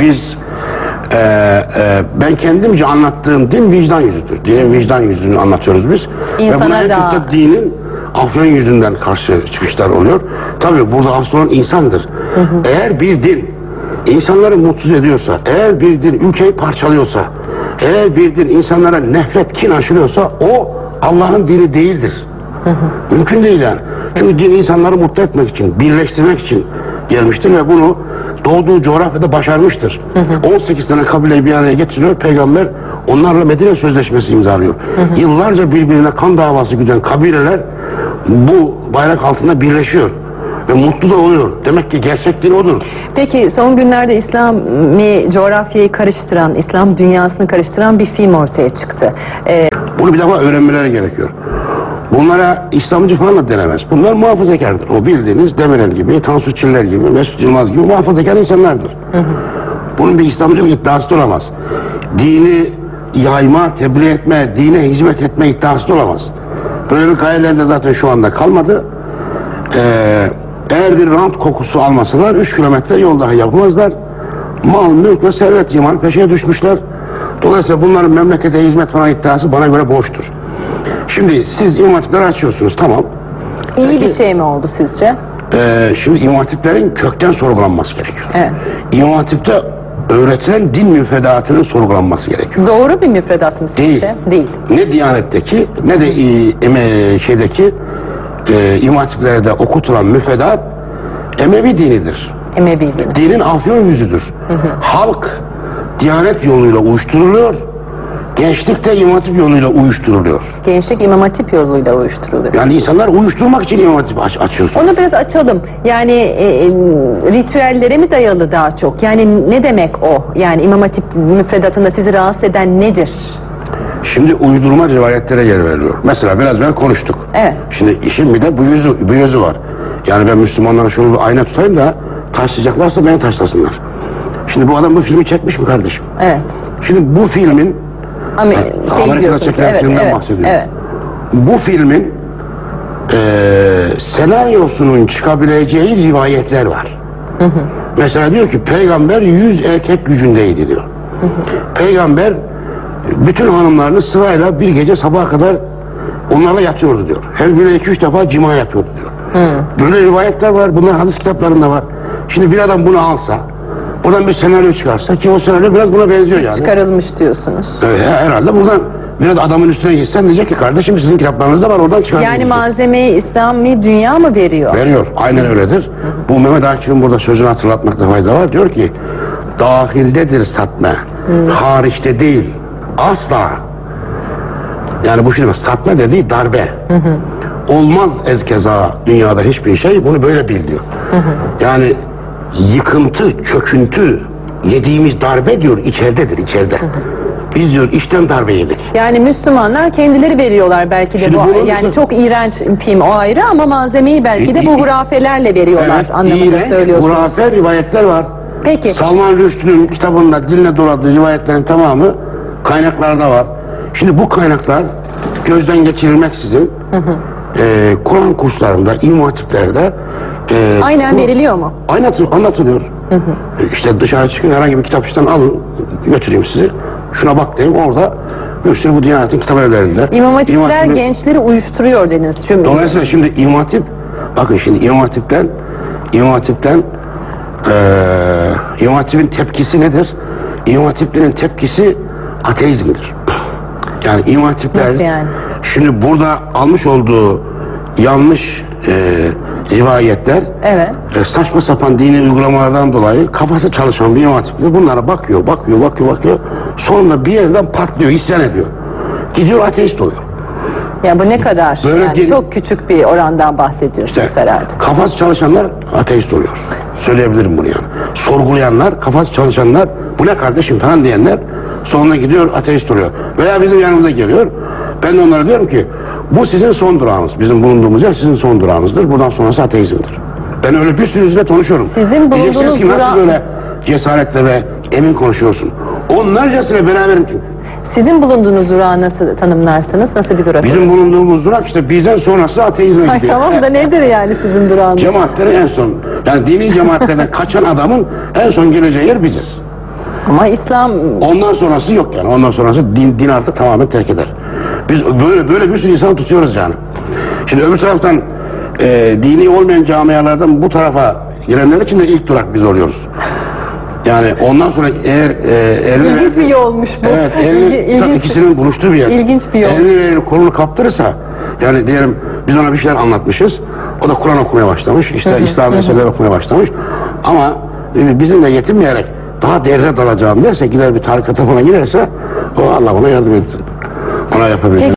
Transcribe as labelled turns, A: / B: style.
A: biz e, e, ben kendimce anlattığım din vicdan yüzüdür. Dinin vicdan yüzünü anlatıyoruz biz.
B: İnsana
A: Ve buna
B: da-
A: da dinin afyon yüzünden karşı çıkışlar oluyor. Tabii burada asıl olan insandır. Eğer bir din insanları mutsuz ediyorsa, eğer bir din ülkeyi parçalıyorsa, eğer bir din insanlara nefret, kin aşılıyorsa o Allah'ın dini değildir. Mümkün değil yani. Çünkü din insanları mutlu etmek için, birleştirmek için gelmiştir ve bunu doğduğu coğrafyada başarmıştır. 18 tane kabileyi bir araya getiriyor. Peygamber onlarla Medine Sözleşmesi imzalıyor. Yıllarca birbirine kan davası güden kabileler bu bayrak altında birleşiyor. Ve mutlu da oluyor. Demek ki gerçek din odur.
B: Peki son günlerde İslami coğrafyayı karıştıran, İslam dünyasını karıştıran bir film ortaya çıktı. Ee,
A: Bunu bir defa öğrenmeleri gerekiyor. Bunlara İslamcı falan da denemez. Bunlar muhafazakardır. O bildiğiniz Demirel gibi, Tansu Çiller gibi, Mesut Yılmaz gibi muhafazakar insanlardır. Bunun bir İslamcılık iddiası da olamaz. Dini yayma, tebliğ etme, dine hizmet etme iddiası da olamaz. Böyle bir gayeler de zaten şu anda kalmadı. Ee, eğer bir rant kokusu almasalar 3 kilometre yol daha yapmazlar. Mal, mülk ve servet iman peşine düşmüşler. Dolayısıyla bunların memlekete hizmet falan iddiası bana göre boştur. Şimdi siz imam hatipleri açıyorsunuz tamam.
B: iyi bir şey mi oldu sizce?
A: Ee, şimdi imam hatiplerin kökten sorgulanması gerekiyor.
B: Evet.
A: İmam hatipte öğretilen din müfredatının sorgulanması gerekiyor.
B: Doğru bir müfredat mı sizce?
A: Değil. Ne Diyanet'teki ne de e, şeydeki e, imam hatiplerde okutulan müfredat Emevi dinidir.
B: Emevi dini.
A: Dinin afyon yüzüdür. Halk Diyanet yoluyla uyuşturuluyor. Gençlik de imam hatip yoluyla uyuşturuluyor.
B: Gençlik İmam Hatip yoluyla uyuşturuluyor.
A: Yani insanlar uyuşturmak için imam hatip aç, açıyorsun.
B: Onu biraz açalım. Yani e, e, ritüellere mi dayalı daha çok? Yani ne demek o? Yani İmam Hatip müfredatında sizi rahatsız eden nedir?
A: Şimdi uydurma rivayetlere yer veriliyor. Mesela biraz evvel konuştuk.
B: Evet.
A: Şimdi işin bir de bu yüzü, bu yüzü var. Yani ben Müslümanlara şunu bir ayna tutayım da taşlayacaklarsa beni taşlasınlar. Şimdi bu adam bu filmi çekmiş mi kardeşim?
B: Evet.
A: Şimdi bu filmin
B: Ama şey
A: Amerika'da çekilen
B: Evet,
A: filmden
B: evet,
A: bahsediyorum.
B: evet.
A: Bu filmin eee senaryosunun çıkabileceği rivayetler var. Mesela diyor ki peygamber yüz erkek gücündeydi diyor. Peygamber bütün hanımlarını sırayla bir gece sabaha kadar onlarla yatıyordu diyor. Her birine iki üç defa cima yapıyordu diyor. Böyle rivayetler var. Bunlar hadis kitaplarında var. Şimdi bir adam bunu alsa buradan bir senaryo çıkarsa ki o senaryo biraz buna benziyor yani.
B: Çıkarılmış diyorsunuz.
A: Evet, herhalde buradan biraz adamın üstüne gitsen diyecek ki kardeşim sizin kitaplarınızda var oradan çıkar.
B: Yani malzemeyi İslami dünya mı veriyor?
A: Veriyor. Aynen öyledir. Bu Mehmet Akif'in burada sözünü hatırlatmakta fayda var. Diyor ki dahildedir satma. Hariçte değil. Asla. Yani bu şimdi satma dediği darbe. Olmaz ezkeza dünyada hiçbir şey bunu böyle bil diyor. Yani yıkıntı, çöküntü yediğimiz darbe diyor içeridedir içeride. Biz diyor içten darbe yedik.
B: Yani Müslümanlar kendileri veriyorlar belki de
A: Şimdi
B: bu yani
A: için-
B: çok iğrenç film o ayrı ama malzemeyi belki de
A: İ-
B: bu hurafelerle veriyorlar
A: Evet,
B: anlamında
A: iğrenç,
B: söylüyorsunuz.
A: hurafe rivayetler var.
B: Peki.
A: Salman Rushdie'nin kitabında diline doladığı rivayetlerin tamamı kaynaklarda var. Şimdi bu kaynaklar gözden geçirilmeksizin e, Kur'an kurslarında, imam hatiplerde e,
B: Aynen
A: bu-
B: veriliyor mu?
A: Anlatıl, anlatılıyor. E, İşte dışarı çıkın herhangi bir kitapçıdan alın götüreyim sizi. Şuna bak diyeyim orada bir sürü bu Diyanet'in kitap evlerinde.
B: İmam Hatipler
A: Hatip'in-
B: gençleri uyuşturuyor dediniz. Çünkü
A: Dolayısıyla şimdi İmam Hatip, bakın şimdi İmam Hatip'ten, İmam Hatip'ten eee İmam Hatip'in tepkisi nedir? İmam Hatiplerin tepkisi ateizmdir. Yani İmam Hatipler,
B: Nasıl yani?
A: şimdi burada almış olduğu yanlış eee, rivayetler,
B: Evet.
A: e, saçma sapan dini uygulamalardan dolayı kafası çalışan bir İmam Hatipli bunlara bakıyor, bakıyor, bakıyor, bakıyor. Sonunda bir yerden patlıyor, isyan ediyor. Gidiyor ateist oluyor.
B: Ya bu ne kadar?
A: Böyle
B: yani
A: din-
B: çok küçük bir orandan bahsediyorsunuz
A: İşte
B: herhalde.
A: kafası çalışanlar ateist oluyor. Söyleyebilirim bunu yani. Sorgulayanlar, kafası çalışanlar, bu ne kardeşim falan diyenler sonra gidiyor ateist oluyor. Veya bizim yanımıza geliyor. Ben de onlara diyorum ki bu sizin son durağınız. Bizim bulunduğumuz yer sizin son durağınızdır. Buradan sonrası ateizmdir. Ben öyle bir sürü yüzle konuşuyorum.
B: Sizin bulunduğunuz
A: ki nasıl böyle cesaretle ve emin konuşuyorsun. Onlarcasıyla beraberim çünkü.
B: Sizin bulunduğunuz durağı nasıl tanımlarsınız? Nasıl bir durak?
A: Bizim bulunduğumuz durak işte bizden sonrası ateizme
B: Ay
A: gidiyor.
B: tamam da nedir yani sizin durağınız?
A: Cemaatleri en son, yani dini cemaatlerden kaçan adamın en son geleceği yer biziz.
B: Ama İslam
A: Ondan sonrası yok yani. Ondan sonrası din, din artık tamamen terk eder. Biz böyle böyle bir sürü insanı tutuyoruz yani. Şimdi öbür taraftan e, dini olmayan camialardan bu tarafa girenler için de ilk durak biz oluyoruz. Yani ondan sonra eğer e, elini
B: ilginç bir yolmuş bu.
A: Evet, elini,
B: İlgi-
A: tabii
B: ilginç,
A: ikisinin buluştuğu bir yer.
B: İlginç bir yol.
A: Elini elini kolunu kaptırırsa, yani diyelim biz ona bir şeyler anlatmışız. O da Kur'an okumaya başlamış, işte İslam meseleleri okumaya başlamış. Ama e, bizimle yetinmeyerek daha derine dalacağım derse, gider bir tarikata falan girerse, o Allah ona yardım etsin. Ona yapabilecek.